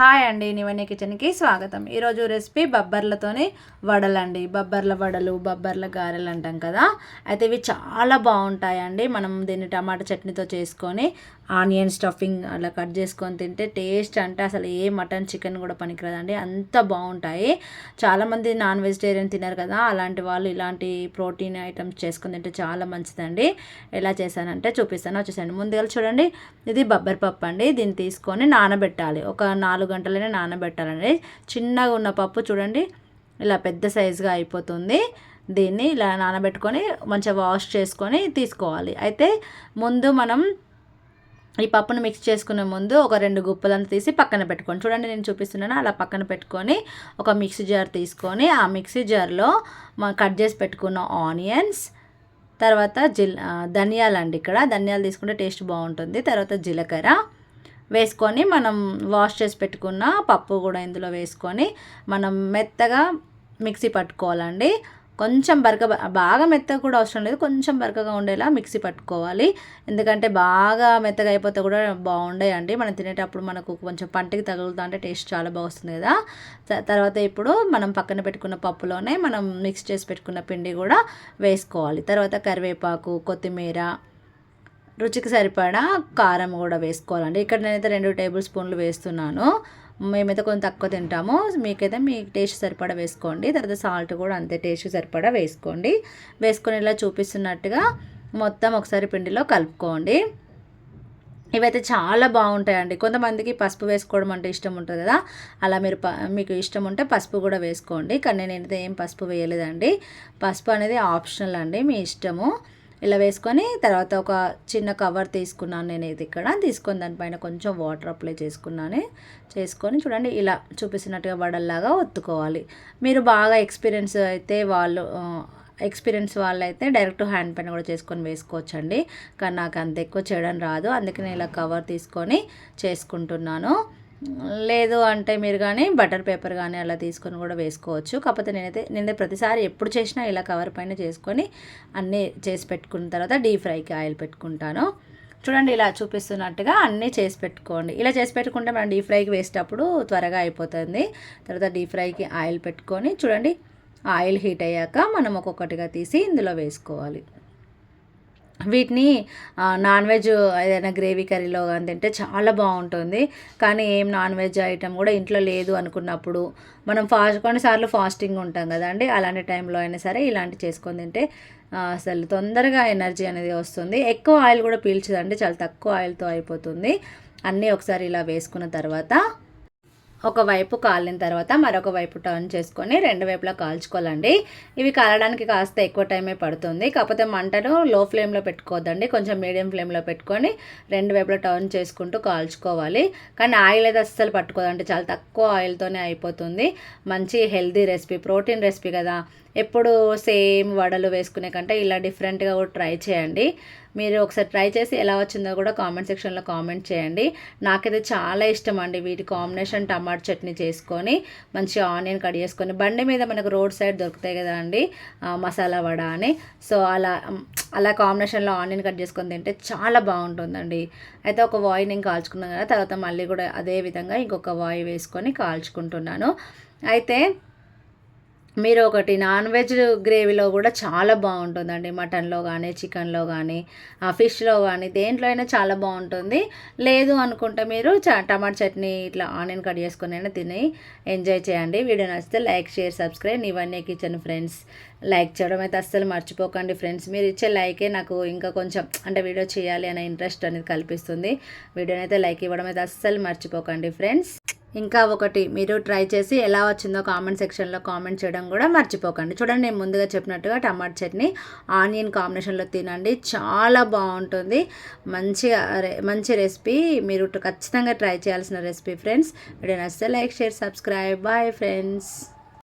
Hi అండి నివన్నీ కిచెన్కి స్వాగతం. ఈరోజు రెసిపీ బబ్బర్లతోని వడలండి. బబ్బర్ల వడలు బబ్బర్ల గారెలు అంటాం కదా. అయితే ఇవి చాలా బాగుంటాయండి. మనం దీన్ని టమాటా చట్నీతో చేసుకొని ఆనియన్ స్టఫింగ్ అలా కట్ చేసుకొని తింటే టేస్ట్ అంటే అసలు ఏ మటన్ చికెన్ కూడా పనికిరాదండి. అంత బాగుంటాయి. చాలామంది నాన్ వెజిటేరియన్ తినరు కదా అలాంటి వాళ్ళు ఇలాంటి ప్రోటీన్ ఐటమ్స్ చేసుకొని తింటే చాలా మంచిదండి. ఎలా చేశానంటే చూపిస్తాను. వచ్చేసండి. ముందుగా చూడండి. ఇది బబ్బర్ పప్పు అండి. దీన్ని తీసుకొని నానబెట్టాలి. ఒక నాలుగు గంటలనే నానబెట్టాలండి. చిన్నగా ఉన్న పప్పు చూడండి. ఇలా పెద్ద సైజుగా అయిపోతుంది. దీన్ని ఇలా నానబెట్టుకొని మంచిగా వాష్ చేసుకొని తీసుకోవాలి. అయితే ముందు మనం ఈ పప్పును మిక్స్ చేసుకునే ముందు ఒక రెండు గుప్పలను తీసి పక్కన పెట్టుకోండి. చూడండి నేను చూపిస్తున్నాను. అలా పక్కన పెట్టుకొని ఒక మిక్సీ జార్ తీసుకొని ఆ మిక్సీ జార్లో కట్ చేసి పెట్టుకున్న ఆనియన్స్ తర్వాత జిల్ ధనియాలు అండి ఇక్కడ. ధనియాలు తీసుకుంటే టేస్ట్ బాగుంటుంది. తర్వాత జీలకర్ర వేసుకొని మనం వాష్ చేసి పెట్టుకున్న పప్పు కూడా ఇందులో వేసుకొని మనం మెత్తగా మిక్సీ పట్టుకోవాలండి. కొంచెం బరక బాగా మెత్తగా కూడా అవసరం లేదు. కొంచెం బరకగా ఉండేలా మిక్సీ పట్టుకోవాలి. ఎందుకంటే బాగా మెత్తగా అయిపోతే కూడా బాగుండేయండి మనం తినేటప్పుడు మనకు కొంచెం పంటికి తగులుతా అంటే టేస్ట్ చాలా బాగా వస్తుంది కదా. తర్వాత ఇప్పుడు మనం పక్కన పెట్టుకున్న పప్పులోనే మనం మిక్స్ చేసి పెట్టుకున్న పిండి కూడా వేసుకోవాలి. తర్వాత కరివేపాకు కొత్తిమీర రుచికి సరిపడా కారం కూడా వేసుకోవాలండి. ఇక్కడ నేనైతే రెండు టేబుల్ స్పూన్లు వేస్తున్నాను. మేమైతే కొంచెం తక్కువ తింటాము. మీకైతే మీ టేస్ట్ సరిపడా వేసుకోండి. తర్వాత సాల్ట్ కూడా అంతే టేస్ట్ సరిపడా వేసుకోండి. వేసుకొని ఇలా చూపిస్తున్నట్టుగా మొత్తం ఒకసారి పిండిలో కలుపుకోండి. ఇవైతే చాలా బాగుంటాయండి. కొంతమందికి పసుపు వేసుకోవడం అంటే ఇష్టం ఉంటుంది కదా. అలా మీరు మీకు ఇష్టం ఉంటే పసుపు కూడా వేసుకోండి. కానీ నేనైతే ఏం పసుపు వేయలేదండి. పసుపు అనేది ఆప్షనల్ అండి. మీ ఇష్టము. ఇలా వేసుకొని తర్వాత ఒక చిన్న కవర్ తీసుకున్నాను నేను ఇది ఇక్కడ. తీసుకొని దానిపైన కొంచెం వాటర్ అప్లై చేసుకున్నాను. చేసుకొని చూడండి ఇలా చూపిస్తున్నట్టుగా వడల్లాగా ఒత్తుకోవాలి. మీరు బాగా ఎక్స్పీరియన్స్ అయితే వాళ్ళు ఎక్స్పీరియన్స్ వాళ్ళైతే డైరెక్ట్ హ్యాండ్ పైన కూడా చేసుకొని వేసుకోవచ్చండి. కానీ నాకు అంత ఎక్కువ చేయడం రాదు. అందుకే నేను ఇలా కవర్ తీసుకొని చేసుకుంటున్నాను. లేదు అంటే మీరు కానీ బటర్ పేపర్ కానీ అలా తీసుకొని కూడా వేసుకోవచ్చు. కాకపోతే నేనైతే నేను ప్రతిసారి ఎప్పుడు చేసినా ఇలా కవర్ పైన చేసుకొని అన్నీ చేసి పెట్టుకున్న తర్వాత డీప్ ఫ్రైకి ఆయిల్ పెట్టుకుంటాను. చూడండి ఇలా చూపిస్తున్నట్టుగా అన్నీ చేసి పెట్టుకోండి. ఇలా చేసి పెట్టుకుంటే మనం డీప్ ఫ్రైకి వేసేటప్పుడు త్వరగా అయిపోతుంది. తర్వాత డీప్ ఫ్రైకి ఆయిల్ పెట్టుకొని చూడండి ఆయిల్ హీట్ అయ్యాక మనం ఒక్కొక్కటిగా తీసి ఇందులో వేసుకోవాలి. వీటిని నాన్ వెజ్ ఏదైనా గ్రేవీ కర్రీలో కానీ తింటే చాలా బాగుంటుంది. కానీ ఏం నాన్ వెజ్ ఐటెం కూడా ఇంట్లో లేదు అనుకున్నప్పుడు మనం ఫాస్ట్ కొన్నిసార్లు ఫాస్టింగ్ ఉంటాం కదండి అలాంటి టైంలో అయినా సరే ఇలాంటి చేసుకొని తింటే అసలు తొందరగా ఎనర్జీ అనేది వస్తుంది. ఎక్కువ ఆయిల్ కూడా పీల్చదండి. చాలా తక్కువ ఆయిల్తో అయిపోతుంది. అన్నీ ఒకసారి ఇలా వేసుకున్న తర్వాత ఒకవైపు కాలిన తర్వాత మరొక వైపు టర్న్ చేసుకొని రెండు వైపులా కాల్చుకోవాలండి. ఇవి కాలడానికి కాస్త ఎక్కువ టైమే పడుతుంది. కాకపోతే మంటను లో ఫ్లేమ్లో పెట్టుకోవద్దండి. కొంచెం మీడియం ఫ్లేమ్లో పెట్టుకొని రెండు వైపులా టర్న్ చేసుకుంటూ కాల్చుకోవాలి. కానీ ఆయిల్ అయితే అస్సలు పట్టుకోదండి. చాలా తక్కువ ఆయిల్తోనే అయిపోతుంది. మంచి హెల్దీ రెసిపీ ప్రోటీన్ రెసిపీ కదా. ఎప్పుడు సేమ్ వడలు వేసుకునే కంటే ఇలా డిఫరెంట్గా కూడా ట్రై చేయండి. మీరు ఒకసారి ట్రై చేసి ఎలా వచ్చిందో కూడా కామెంట్ సెక్షన్లో కామెంట్ చేయండి. నాకైతే చాలా ఇష్టం అండి వీటి కాంబినేషన్ టమాటో చట్నీ చేసుకొని మంచి ఆనియన్ కట్ చేసుకొని. బండి మీద మనకు రోడ్ సైడ్ దొరుకుతాయి కదా అండి మసాలా వడ అని. సో అలా అలా కాంబినేషన్లో ఆనియన్ కట్ చేసుకొని తింటే చాలా బాగుంటుందండి. అయితే ఒక వాయి నేను కాల్చుకున్నాను కదా తర్వాత మళ్ళీ కూడా అదే విధంగా ఇంకొక వాయి వేసుకొని కాల్చుకుంటున్నాను. అయితే మీరు ఒకటి నాన్ వెజ్ గ్రేవీలో కూడా చాలా బాగుంటుందండి మటన్లో కానీ చికెన్లో కానీ ఫిష్లో కానీ దేంట్లో అయినా చాలా బాగుంటుంది. లేదు అనుకుంటే మీరు టమాటా చట్నీ ఇట్లా ఆనియన్ కట్ చేసుకుని అయినా తిని ఎంజాయ్ చేయండి. వీడియో నచ్చితే లైక్ షేర్ సబ్స్క్రైబ్. ఇవన్నీ కిచెన్ ఫ్రెండ్స్ లైక్ చేయడం అయితే అస్సలు మర్చిపోకండి ఫ్రెండ్స్. మీరు ఇచ్చే లైకే నాకు ఇంకా కొంచెం అంటే వీడియో చేయాలి అనే ఇంట్రెస్ట్ అనేది కల్పిస్తుంది. వీడియోని అయితే లైక్ ఇవ్వడం అయితే అస్సలు మర్చిపోకండి ఫ్రెండ్స్. ఇంకా ఒకటి మీరు ట్రై చేసి ఎలా వచ్చిందో కామెంట్ సెక్షన్లో కామెంట్ చేయడం కూడా మర్చిపోకండి. చూడండి నేను ముందుగా చెప్పినట్టుగా టమాటా చట్నీ ఆనియన్ కాంబినేషన్లో తినండి. చాలా బాగుంటుంది. మంచిగా మంచి రెసిపీ. మీరు ఖచ్చితంగా ట్రై చేయాల్సిన రెసిపీ ఫ్రెండ్స్. వీడియో నచ్చితే like share subscribe. Bye friends.